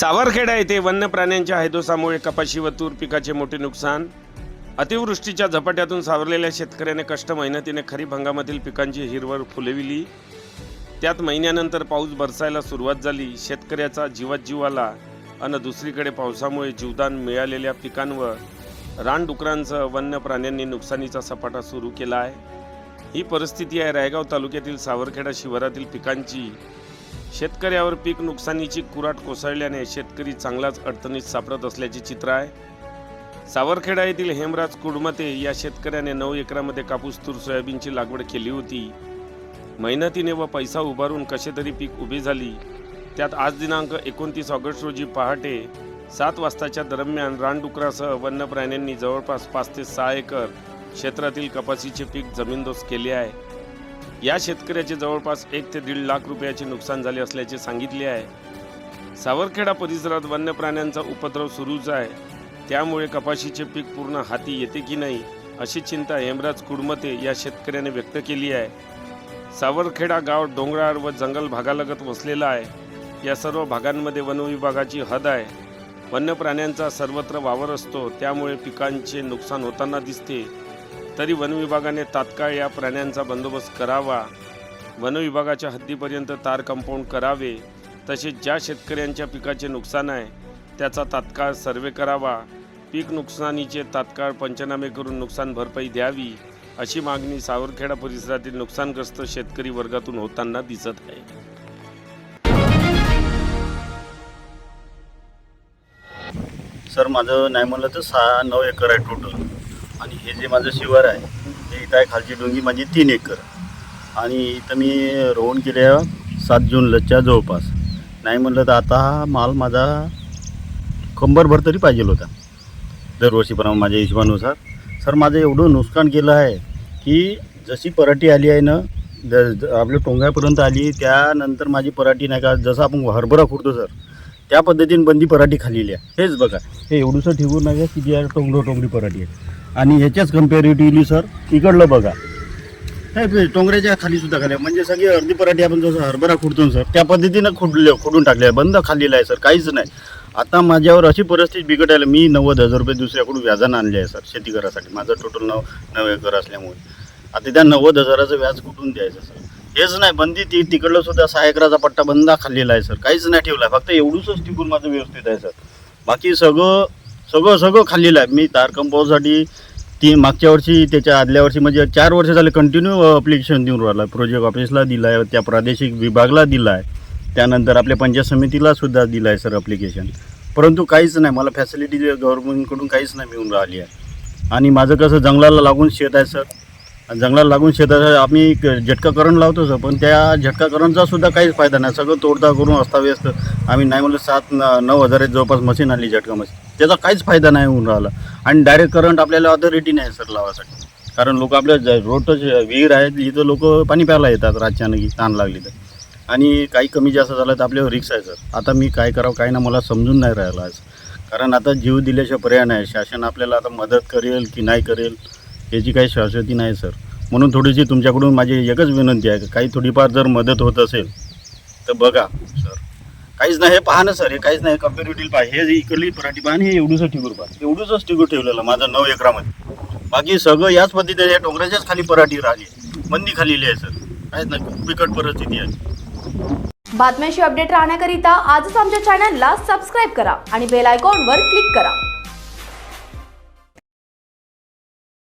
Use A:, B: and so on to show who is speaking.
A: सावरखेडा येथे वन्य प्राण्यांच्या हैदोसामुळे कपाशी व तूर पिकाचे मोठे नुकसान. अतिवृष्टीच्या झपाट्यातून सावरलेल्या शेतकऱ्याने कष्ट मेहनतीने खरीप हंगामातील पिकांची हिरवळ फुलविली. त्यात महिन्यानंतर पाऊस बरसायला सुरुवात झाली. शेतकऱ्याचा जीवात जीव आला अन दुसरीकडे पावसामुळे जीवदान मिळालेल्या पिकांवर रानडुकरांचं वन्य प्राण्यांनी नुकसानीचा सपाटा सुरू केला आहे. ही परिस्थिती आहे रायगाव तालुक्यातील सावरखेडा शिवारातील पिकांची. शेतकऱ्यावर पीक नुकसानीची कुराट कोसळल्याने शेतकरी चांगलाच अडचणीत सापडत असल्याचे चित्र आहे. सावरखेडा येथील हेमराज कुडमते या शेतकऱ्याने नऊ एकरामध्ये कापूस तूर सोयाबीनची लागवड केली होती. मेहनतीने व पैसा उभारून कसे तरी पीक उभी झाली. त्यात आज दिनांक एकोणतीस ऑगस्ट रोजी पहाटे सात वाजताच्या दरम्यान रानडुकरासह वन्य प्राण्यांनी जवळपास पाच ते सहा एकर क्षेत्रातील कपाशीचे पीक जमीनदोस्त केले आहे. या शेतकऱ्याचे जवळपास एक ते दीड लाख रुपयाचे नुकसान झाले असल्याचे सांगितले आहे. सावरखेडा परिसरात वन्य प्राण्यांचा उपद्रव सुरूच आहे. त्यामुळे कपाशीचे पीक पूर्ण हाती येते की नाही अशी चिंता हेमराज कुडमते या शेतकऱ्याने व्यक्त केली आहे. सावरखेडा गाव डोंगराळ व जंगल भागालगत वसलेला आहे. या सर्व भागांमध्ये वनविभागाची हद आहे. वन्य प्राण्यांचा सर्वत्र वावर असतो त्यामुळे पिकांचे नुकसान होताना दिसते. तरी वनविभागाने तात्काळ या प्राण्यांचा बंदोबस्त करावा. वनविभागाच्या हद्दीपर्यंत तार कंपाऊंड करावे. तसेच ज्या शेतकऱ्यांच्या पिकाचे नुकसान आहे त्याचा तात्काळ सर्वे करावा. पीक नुकसानीचे तात्काळ पंचनामे करून नुकसान भरपाई द्यावी अशी मागणी सावरखेडा परिसरातील नुकसानग्रस्त शेतकरी वर्गातून होताना दिसत आहे.
B: सर माझं नाही म्हणलं तर सहा नऊ एकर आहे टोटल आणि हे जे माझं शिवार आहे ते इथं आहे खालची डोंगी माझी तीन एकर. आणि इथं मी रोवण केल्या सात जूनलाच्या जवळपास. नाही म्हणलं तर आता हा माल माझा कंबरभर तरी पाहिजे होता. दरवर्षीप्रमाणे माझ्या हिशोबानुसार. सर माझं एवढं नुकसान केलं आहे की जशी पराठी आली आहे ना ज आपल्या टोंगापर्यंत आली त्यानंतर माझी पराठी नाही का जसं आपण हरभरा खुडतो सर त्या पद्धतीने बंदी पराठी खाल्लेली आहे. हेच बघा. हे एवढंसं ठेवून नाही की किती टोंगडो टोंगडी पराठी आहे. आणि ह्याच्याच कम्पॅरेटिव्हली सर इकडलं बघा. नाही टोंगऱ्याच्या खाली सुद्धा खाली म्हणजे सगळी अर्धी पराठी आपण जसं हरभरा खुडतो ना सर त्या पद्धतीनं खुडले खुडून टाकले आहे. बंद खाल्लेलं आहे सर काहीच नाही. आता माझ्यावर अशी परिस्थिती बिघडायला मी नव्वद हजार रुपये दुसऱ्याकडून व्याजानं आणले आहे सर शेती करासाठी माझं टोटल नऊ नऊ एकर असल्यामुळे. आता त्या नव्वद हजाराचं व्याज कुठून द्यायचं सर हेच नाही. बंदी ती तिकडलं सुद्धा सहा एकराचा पट्टा बंदा खाल्लेला आहे सर काहीच नाही ठेवला. आहे फक्त एवढंच टिकून माझं व्यवस्थित आहे सर बाकी सगळं सगळं सगळं खाल्लेलं आहे. मी तार कंपाऊंडसाठी ती मागच्या वर्षी त्याच्या आदल्या वर्षी म्हणजे चार वर्ष झाले कंटिन्यू अप्लिकेशन देऊन राहिला. प्रोजेक्ट ऑफिसला दिला आहे त्या प्रादेशिक विभागला दिला आहे त्यानंतर आपल्या पंचायत समितीला सुद्धा दिलं आहे सर अप्लिकेशन परंतु काहीच नाही मला फॅसिलिटी गव्हर्नमेंटकडून काहीच नाही मिळून राहिली आहे. आणि माझं कसं जंगलाला लागून शेत आहे सर. जंगलाला लागून शेतात आम्ही क- झटकाकरण लावतो सर पण त्या झटकाकरणचा सुद्धा काहीच फायदा नाही. सगळं तोडता करून अस्ताव्यस्त. आम्ही नाही म्हणलं सात न- नऊ हजार जवळपास मशीन आली झटका मशीन. त्याचा काहीच फायदा नाही होऊन राहिला. आणि डायरेक्ट करंट आपल्याला ऑथॉरिटी नाही सर लावासाठी. कारण लोक आपल्या रोडच विहीर आहेत इथं लोक पाणी प्यायला येतात रातच्यानगी ताण लागली तर. आणि काही कमी जास्त झालं तर आपल्यावर रिक्स आहे सर आता मी काय करावं काय ना मला समजून नाही राहिलं आज. कारण आता जीव दिल्याशिवाय पर्याय नाही शासन आपल्याला आता मदत करेल की नाही करेल याची काही शाश्वती नाही सर म्हणून थोडीशी तुमच्याकडून माझी एकच विनंती आहे काही थोडीफार जर मदत होत असेल तर बघा. काहीच नाही हे पहा ना सर हे काहीच नाही कम्पेरेटिव्ह पहा. हे इकडली पराठी पहा आणि हे एवढंसं टिकूर पहा. एवढंच टिकूर ठेवलेलं माझं नऊ एकरामध्ये. बाकी सगळं याच पद्धतीने या डोंगराच्याच खाली पराठी राहिली. मंदी खाली आहे सर. काहीच नाही बिकट परिस्थिती आहे.
C: बातम्याशी अपडेट राहण्याकरिता आजच आमच्या चॅनलला सबस्क्राईब करा आणि बेल आयकॉनवर क्लिक करा.